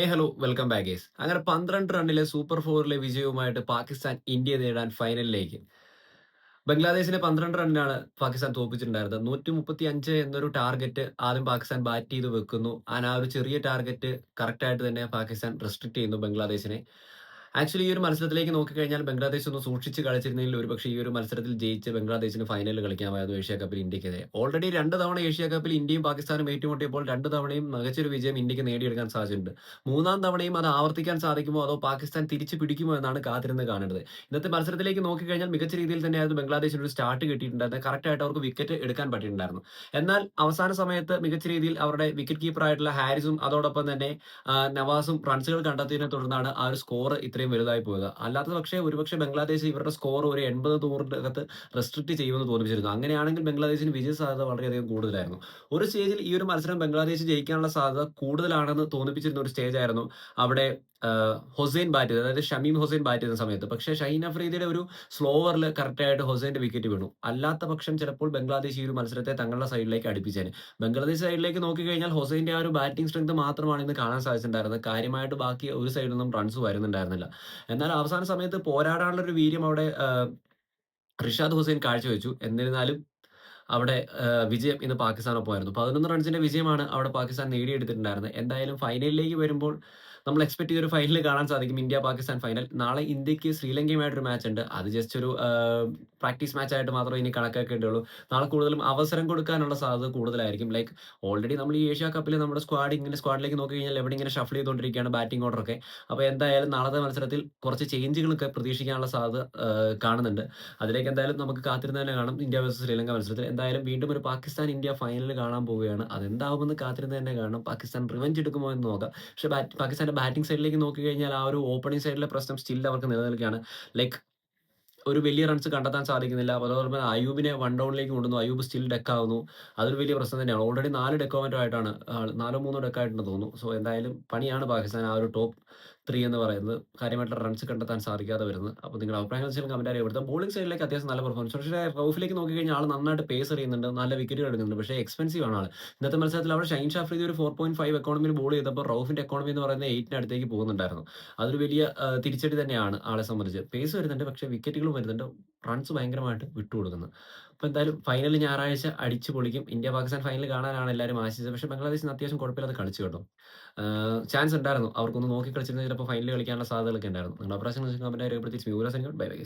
ഏ hello welcome back അങ്ങനെ പന്ത്രണ്ട് റണ്ണിലെ സൂപ്പർ ഫോറിലെ വിജയവുമായിട്ട് പാകിസ്ഥാൻ ഇന്ത്യ നേടാൻ ഫൈനലിലേക്ക് ബംഗ്ലാദേശിനെ പന്ത്രണ്ട് റണ്ണിനാണ് പാകിസ്ഥാൻ തോൽപ്പിച്ചിട്ടുണ്ടായിരുന്നത്. നൂറ്റി മുപ്പത്തി അഞ്ച് എന്നൊരു ടാർഗറ്റ് ആദ്യം പാകിസ്ഥാൻ ബാറ്റ് ചെയ്ത് വെക്കുന്നു. ആ ഒരു ചെറിയ ടാർഗറ്റ് കറക്റ്റായിട്ട് തന്നെ പാകിസ്ഥാൻ റെസ്ട്രിക്ട് ചെയ്യുന്നു ബംഗ്ലാദേശിനെ. ആക്ച്വലി ഈ ഒരു മത്സരത്തിലേക്ക് നോക്കിക്കഴിഞ്ഞാൽ ബംഗ്ലാദേശ് ഒന്ന് സൂക്ഷിച്ച് കളിച്ചിരുന്നെങ്കിൽ ഒരുപക്ഷെ ഈ ഒരു മത്സരത്തിൽ ജയിച്ച് ബംഗ്ലാദേശിന് ഫൈനലിൽ കളിക്കാമായിരുന്നു ഏഷ്യ കപ്പിൽ ഇന്ത്യക്കെതിരെ. ഓൾറെഡി രണ്ട് തവണ ഏഷ്യ കപ്പിൽ ഇന്ത്യയും പാകിസ്ഥാനും ഏറ്റുമുട്ടിയപ്പോൾ രണ്ട് തവണയും മികച്ചൊരു വിജയം ഇന്ത്യയ്ക്ക് നേടിയെടുക്കാൻ സാധിച്ചിട്ടുണ്ട് മൂന്നാം തവണയും അത് ആവർത്തിക്കാൻ സാധിക്കുമോ അതോ പാകിസ്ഥാൻ തിരിച്ചു പിടിക്കുമോ എന്നാണ് കാത്തിരുന്ന് കാണേണ്ടത്. ഇന്നത്തെ മത്സരത്തിലേക്ക് നോക്കിക്കഴിഞ്ഞാൽ മികച്ച രീതിയിൽ തന്നെയായിരുന്നു ബംഗ്ലാദേശിന് ഒരു സ്റ്റാർട്ട് കിട്ടിയിട്ടുണ്ടായിരുന്നത്. കറക്റ്റ് ആയിട്ട് അവർക്ക് വിക്കറ്റ് എടുക്കാൻ പറ്റിയിട്ടുണ്ടായിരുന്നു. എന്നാൽ അവസാന സമയത്ത് മികച്ച രീതിയിൽ അവരുടെ വിക്കറ്റ് കീപ്പറായിട്ടുള്ള ഹാരിസും അതോടൊപ്പം തന്നെ നവാസും റൺസുകൾ കണ്ടെത്തിയതിനെ തുടർന്നാണ് ആ ഒരു സ്കോർ ഇത്രയും ഇത്രയും വലുതായി പോയത്. അല്ലാത്ത പക്ഷേ ഒരുപക്ഷെ ബംഗ്ലാദേശ് ഇവരുടെ സ്കോർ ഒരു എൺപത് നൂറിന്റെ അകത്ത് റെസ്ട്രിക്ട് ചെയ്യുമെന്ന് തോന്നിപ്പിച്ചിരുന്നു. അങ്ങനെയാണെങ്കിൽ ബംഗ്ലാദേശിന് വിജയ സാധ്യത വളരെയധികം കൂടുതലായിരുന്നു. ഒരു സ്റ്റേജിൽ ഈ ഒരു മത്സരം ബംഗ്ലാദേശ് ജയിക്കാനുള്ള സാധ്യത കൂടുതലാണെന്ന് തോന്നിപ്പിച്ചിരുന്ന ഒരു സ്റ്റേജ് ആയിരുന്നു അവിടെ ഹൊസൈൻ ബാറ്റ് ചെയ്തത് അതായത് ഷമീം ഹൊസൈൻ ബാറ്റ് ചെയ്യുന്ന സമയത്ത്. പക്ഷേ ഷൈൻ അഫ്രീദിയുടെ ഒരു സ്ലോവറിൽ കറക്റ്റായിട്ട് ഹൊസൈന്റെ വിക്കറ്റ് വീണു. അല്ലാത്ത പക്ഷം ചിലപ്പോൾ ബംഗ്ലാദേശ് ഈ ഒരു മത്സരത്തെ തങ്ങളുടെ സൈഡിലേക്ക് അടുപ്പിച്ചേനെ. ബംഗ്ലാദേശ് സൈഡിലേക്ക് നോക്കിക്കഴിഞ്ഞാൽ ഹൊസൈന്റെ ആ ഒരു ബാറ്റിംഗ് സ്ട്രെങ്ത് മാത്രമാണ് ഇന്ന് കാണാൻ സാധിച്ചിട്ടുണ്ടായിരുന്നത്. കാര്യമായിട്ട് ബാക്കി ഒരു സൈഡിൽ നിന്നും റൺസ് വരുന്നുണ്ടായിരുന്നില്ല. എന്നാൽ അവസാന സമയത്ത് പോരാടാനുള്ള ഒരു വീര്യം അവിടെ റിഷാദ് ഹുസൈൻ കാഴ്ചവെച്ചു. എന്നിരുന്നാലും അവിടെ വിജയം ഇന്ന് പാകിസ്ഥാനൊപ്പമായിരുന്നു. പതിനൊന്ന് റൺസിന്റെ വിജയമാണ് അവിടെ പാകിസ്ഥാൻ നേടിയെടുത്തിട്ടുണ്ടായിരുന്നത്. എന്തായാലും ഫൈനലിലേക്ക് വരുമ്പോൾ നമ്മൾ എക്സ്പെക്ട് ചെയ്തൊരു ഫൈനൽ കാണാൻ സാധിക്കും ഇന്ത്യ പാകിസ്ഥാൻ ഫൈനൽ നാളെ ഇന്ത്യയ്ക്ക് ശ്രീലങ്കയുമായിട്ടൊരു മാച്ച് ഉണ്ട്. അത് ജസ്റ്റ് ഒരു പ്രാക്ടീസ് മാച്ച് ആയിട്ട് മാത്രമേ ഇനി കണക്കാക്കേണ്ടുള്ളൂ നാളെ കൂടുതലും അവസരം കൊടുക്കാനുള്ള സാധ്യത കൂടുതലായിരിക്കും. ലൈക്ക് ഓൾറെഡി നമ്മൾ ഈ ഏഷ്യ കപ്പിൽ നമ്മുടെ സ്ക്വാഡ് ഇങ്ങനെ സ്ക്വാഡിലേക്ക് നോക്കി കഴിഞ്ഞാൽ എവിടെ ഇങ്ങനെ ഷഫിൾ ചെയ്തുകൊണ്ടിരിക്കുകയാണ് ബാറ്റിംഗ് ഓർഡറൊക്കെ അപ്പോൾ എന്തായാലും നാളത്തെ മത്സരത്തിൽ കുറച്ച് ചേഞ്ചുകളൊക്കെ പ്രതീക്ഷിക്കാനുള്ള സാധ്യത കാണുന്നുണ്ട്. അതിലേക്ക് എന്തായാലും നമുക്ക് കാത്തിരുന്ന് തന്നെ കാണും ഇന്ത്യ വേഴ്സസ് ശ്രീലങ്ക മത്സരത്തിൽ. എന്തായാലും വീണ്ടും ഒരു പാകിസ്ഥാൻ ഇന്ത്യ ഫൈനൽ കാണാൻ പോവുകയാണ്. അതെന്താവുമെന്ന് കാത്തിരുന്ന് തന്നെ കാണണം. പാകിസ്ഥാൻ റിവഞ്ച് എടുക്കുമോ എന്ന് നോക്കാം. പക്ഷേ പാകിസ്ഥാൻ ബാറ്റിംഗ് സൈഡിലേക്ക് നോക്കി കഴിഞ്ഞാൽ ആ ഒരു ഓപ്പണിംഗ് സൈഡിലെ പ്രശ്നം സ്റ്റിൽ അവർക്ക് നിലനിൽക്കുകയാണ്. ലൈക്ക് ഒരു വലിയ റൺസ് കണ്ടെത്താൻ സാധിക്കുന്നില്ല. അതുപോലെ തന്നെ അയൂബിനെ വൺ ഡൗണിലേക്ക് കൊണ്ടുവന്നു. അയൂബ് സ്റ്റിൽ ഡെക്കാവുന്നു അതൊരു വലിയ പ്രശ്നം തന്നെയാണ്. ഓൾറെഡി നാല് ഡെക്കോമെന്റോ ആയിട്ടാണ് നാലോ മൂന്നോ ഡെക്കായിട്ടുണ്ടെന്ന് തോന്നുന്നു. സോ എന്തായാലും പണിയാണ് പാകിസ്ഥാൻ ആ ഒരു ടോപ്പ് ത്രീ എന്ന് പറയുന്നത് കാര്യമായിട്ടുള്ള റൺസ് കണ്ടെത്താൻ സാധിക്കാതെ വരുന്നത്. അപ്പോൾ നിങ്ങളുടെ അഭിപ്രായങ്ങൾ വെച്ചാൽ കമന്റ് അറിയപ്പെടുത്തുക ബോളിംഗ് സൈഡിലേക്ക് അത്യാവശ്യം നല്ല പെർഫോമൻസ് പക്ഷേ റൗഫിലേക്ക് നോക്കി കഴിഞ്ഞാൽ ആൾ നന്നായിട്ട് പേസ് ചെയ്യുന്നുണ്ട് നല്ല വിക്കറ്റുകൾ എടുക്കുന്നുണ്ട്. പക്ഷേ എക്സ്പെൻസീവ് ആണ് ആൾ ഇന്നത്തെ മത്സരത്തിൽ അവിടെ ഷൈൻ ഷാഫ്രീദി ഒരു ഫോർ പോയിന്റ് ഫൈവ് എക്കോണമിയിൽ ബോൾ ചെയ്തപ്പോൾ റൗഫിന്റെ എക്കോണമി എന്ന് പറയുന്നത് എയ്റ്റിന് അടുത്തേക്ക് പോകുന്നുണ്ടായിരുന്നു. അതൊരു വലിയ തിരിച്ചടി തന്നെയാണ് ആളെ സംബന്ധിച്ച്. പേസ് വരുന്നുണ്ട് പക്ഷേ വിക്കറ്റുകളും വരുന്നുണ്ട്. റൺസ് ഭയങ്കരമായിട്ട് വിട്ടുകൊടുക്കുന്നത് അപ്പോൾ എന്തായാലും ഫൈനൽ ഞായറാഴ്ച അടിച്ച് പൊളിക്കും. ഇന്ത്യ പാകിസ്ഥാൻ ഫൈനൽ കാണാനാണ് എല്ലാവരും ആശിച്ചത്. പക്ഷേ ബംഗ്ലാദേശിന് അത്യാവശ്യം കുഴപ്പമില്ലാതെ കളിച്ചു കേട്ടോ. ചാൻസ് ഉണ്ടായിരുന്നു. അവർക്കൊന്ന് നോക്കി കളിച്ചിരുന്ന ചിലപ്പോൾ ഫൈനൽ കളിക്കാനുള്ള സാധ്യതകളൊക്കെ ഉണ്ടായിരുന്നു. നിങ്ങളുടെ അഭിപ്രായം കമന്റ് രേഖപ്പെടുത്തി. Bye bye